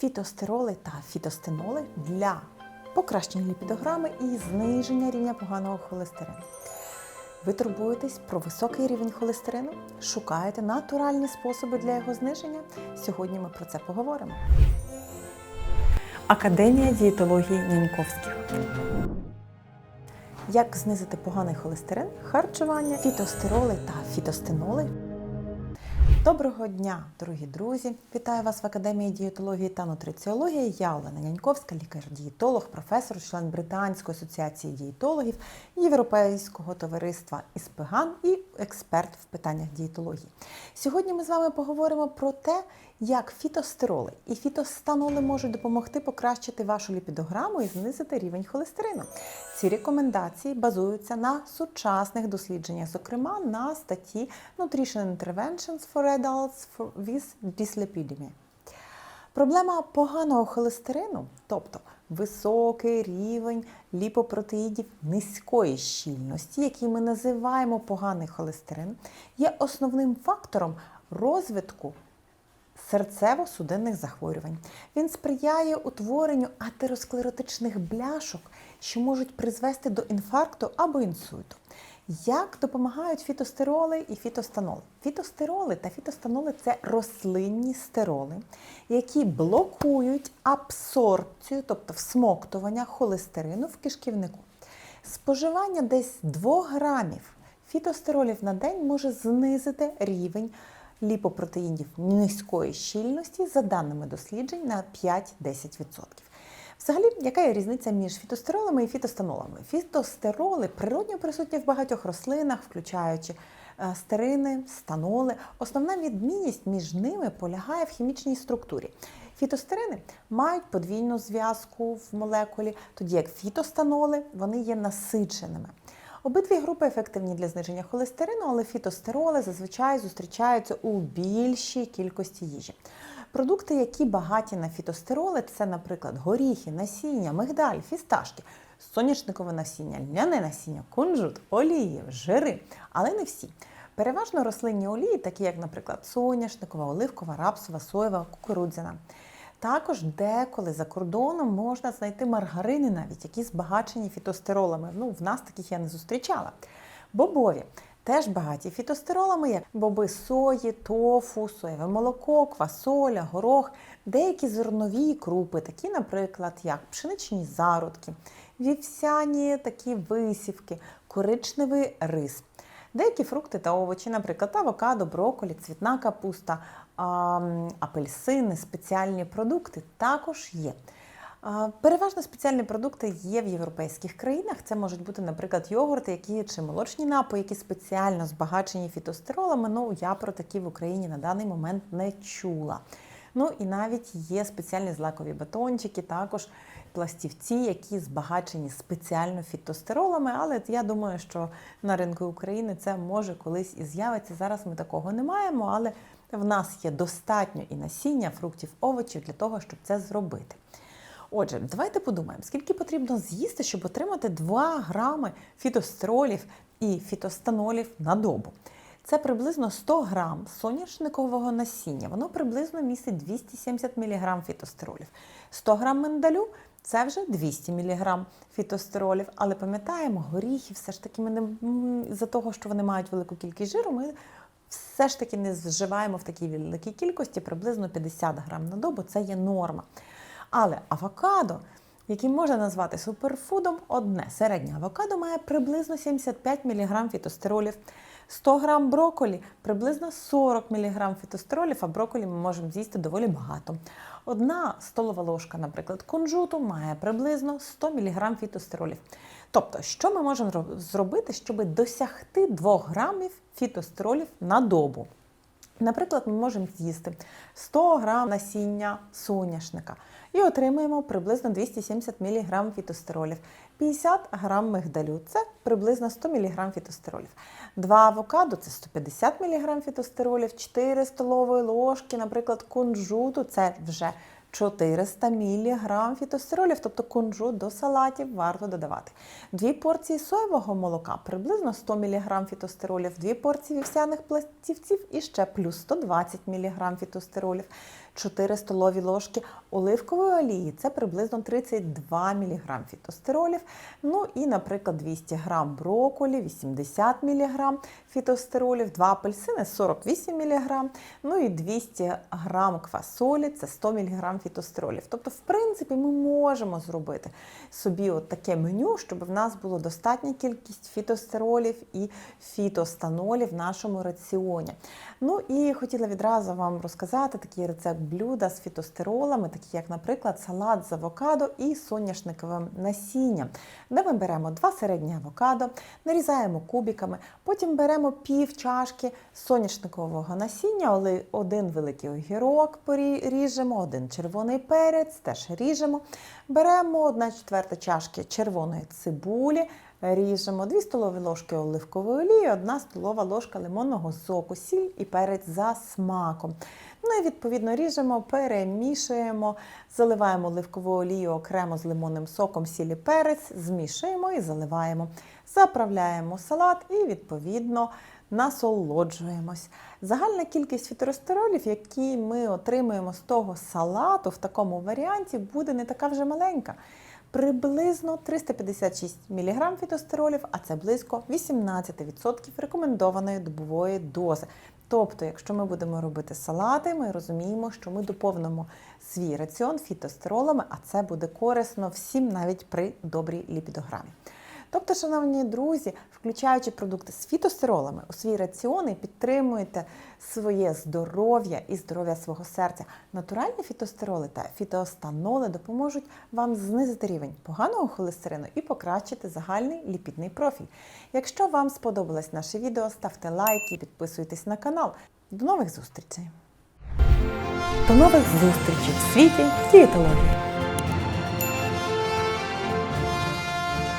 фітостероли та фітостеноли для покращення ліпідограми і зниження рівня поганого холестерину. Ви турбуєтесь про високий рівень холестерину? Шукаєте натуральні способи для його зниження? Сьогодні ми про це поговоримо. Академія дієтології Няньковських. Як знизити поганий холестерин, харчування, фітостероли та фітостеноли. Доброго дня, дорогі друзі! Вітаю вас в Академії дієтології та нутриціології. Я Олена Няньковська, лікар-дієтолог, професор, член Британської асоціації дієтологів, Європейського товариства ІСПГАН і експерт в питаннях дієтології. Сьогодні ми з вами поговоримо про те, як фітостероли і фітостаноли можуть допомогти покращити вашу ліпідограму і знизити рівень холестерину. Ці рекомендації базуються на сучасних дослідженнях, зокрема на статті Nutrition Interventions for Adults with Dyslipidemia. Проблема поганого холестерину, тобто високий рівень ліпопротеїдів низької щільності, який ми називаємо поганий холестерин, є основним фактором розвитку серцево-судинних захворювань. Він сприяє утворенню атеросклеротичних бляшок, що можуть призвести до інфаркту або інсульту. Як допомагають фітостероли і фітостаноли? Фітостероли та фітостаноли це рослинні стероли, які блокують абсорбцію, тобто всмоктування холестерину в кишківнику. Споживання десь 2 грамів фітостеролів на день може знизити рівень ліпопротеїнів низької щільності за даними досліджень на 5-10%. Взагалі, яка є різниця між фітостеролами і фітостанолами? Фітостероли природньо присутні в багатьох рослинах, включаючи е, стерини, станоли. Основна відмінність між ними полягає в хімічній структурі. Фітостерини мають подвійну зв'язку в молекулі, тоді як фітостаноли вони є насиченими. Обидві групи ефективні для зниження холестерину, але фітостероли зазвичай зустрічаються у більшій кількості їжі. Продукти, які багаті на фітостероли, це, наприклад, горіхи, насіння, мигдаль, фісташки, соняшникове насіння, льняне насіння, кунжут, олії, жири, але не всі. Переважно рослинні олії, такі як, наприклад, соняшникова, оливкова, рапсова, соєва, кукурудзяна. Також деколи за кордоном можна знайти маргарини, навіть які збагачені фітостеролами. Ну, в нас таких я не зустрічала. Бобові теж багаті фітостеролами, боби сої, тофу, соєве молоко, квасоля, горох, деякі зернові крупи, такі, наприклад, як пшеничні зародки, вівсяні такі висівки, коричневий рис. Деякі фрукти та овочі, наприклад, авокадо, брокколі, цвітна капуста, апельсини, спеціальні продукти також є. Переважно спеціальні продукти є в європейських країнах. Це можуть бути, наприклад, йогурти, які чи молочні напої, які спеціально збагачені фітостеролами. Ну я про такі в Україні на даний момент не чула. Ну і навіть є спеціальні злакові батончики, також пластівці, які збагачені спеціально фітостеролами. Але я думаю, що на ринку України це може колись і з'явиться. Зараз ми такого не маємо, але в нас є достатньо і насіння, фруктів, овочів для того, щоб це зробити. Отже, давайте подумаємо, скільки потрібно з'їсти, щоб отримати 2 грами фітостеролів і фітостанолів на добу. Це приблизно 100 грам соняшникового насіння. Воно приблизно містить 270 мг фітостеролів. 100 грам миндалю це вже 200 мг фітостеролів. Але пам'ятаємо, горіхи все ж таки ми не за того, що вони мають велику кількість жиру, ми все ж таки не вживаємо в такій великій кількості, приблизно 50 грам на добу це є норма. Але авокадо, який можна назвати суперфудом, одне середнє авокадо має приблизно 75 мг фітостеролів. 100 грам броколі приблизно 40 мг фітостеролів, а броколі ми можемо з'їсти доволі багато. Одна столова ложка, наприклад, кунжуту має приблизно 100 мг фітостеролів. Тобто, що ми можемо зробити, щоб досягти 2 грамів фітостеролів на добу? Наприклад, ми можемо з'їсти 100 грам насіння соняшника і отримаємо приблизно 270 мг фітостеролів, 50 грам мигдалю це приблизно 100 мг фітостеролів. Два авокадо це 150 мг фітостеролів, 4 столової ложки, наприклад, кунжуту це вже 400 мг фітостеролів, тобто кунжут до салатів варто додавати. Дві порції соєвого молока, приблизно 100 мг фітостеролів, дві порції вівсяних пластівців і ще плюс 120 мг фітостеролів. 4 столові ложки оливкової олії, це приблизно 32 мг фітостеролів. Ну і, наприклад, 200 г брокколі, 80 мг фітостеролів, 2 апельсини 48 мг, ну і 200 г квасолі це 100 мг фітостеролів. Тобто, в принципі, ми можемо зробити собі от таке меню, щоб в нас було достатня кількість фітостеролів і фітостанолів в нашому раціоні. Ну і хотіла відразу вам розказати такий рецепт блюда з фітостеролами, такі як, наприклад, салат з авокадо і соняшниковим насінням, де ми беремо два середні авокадо, нарізаємо кубиками, потім беремо пів чашки соняшникового насіння, один великий огірок поріжемо, один червоний перець, теж ріжемо. Беремо 1 четверта чашки червоної цибулі, ріжемо 2 столові ложки оливкової олії, 1 столова ложка лимонного соку, сіль і перець за смаком. Ну і відповідно ріжемо, перемішуємо, заливаємо оливкову олію окремо з лимонним соком, сіль і перець, змішуємо і заливаємо. Заправляємо салат і відповідно насолоджуємось. Загальна кількість фіторестеролів, які ми отримуємо з того салату в такому варіанті, буде не така вже маленька. Приблизно 356 мг фітостеролів, а це близько 18% рекомендованої добової дози. Тобто, якщо ми будемо робити салати, ми розуміємо, що ми доповнимо свій раціон фітостеролами, а це буде корисно всім навіть при добрій ліпідограмі. Тобто, шановні друзі, включаючи продукти з фітостеролами у свій раціон і підтримуєте своє здоров'я і здоров'я свого серця. Натуральні фітостероли та фітостаноли допоможуть вам знизити рівень поганого холестерину і покращити загальний ліпідний профіль. Якщо вам сподобалось наше відео, ставте лайки підписуйтесь на канал. До нових зустрічей! До нових зустрічей в світі дієтології!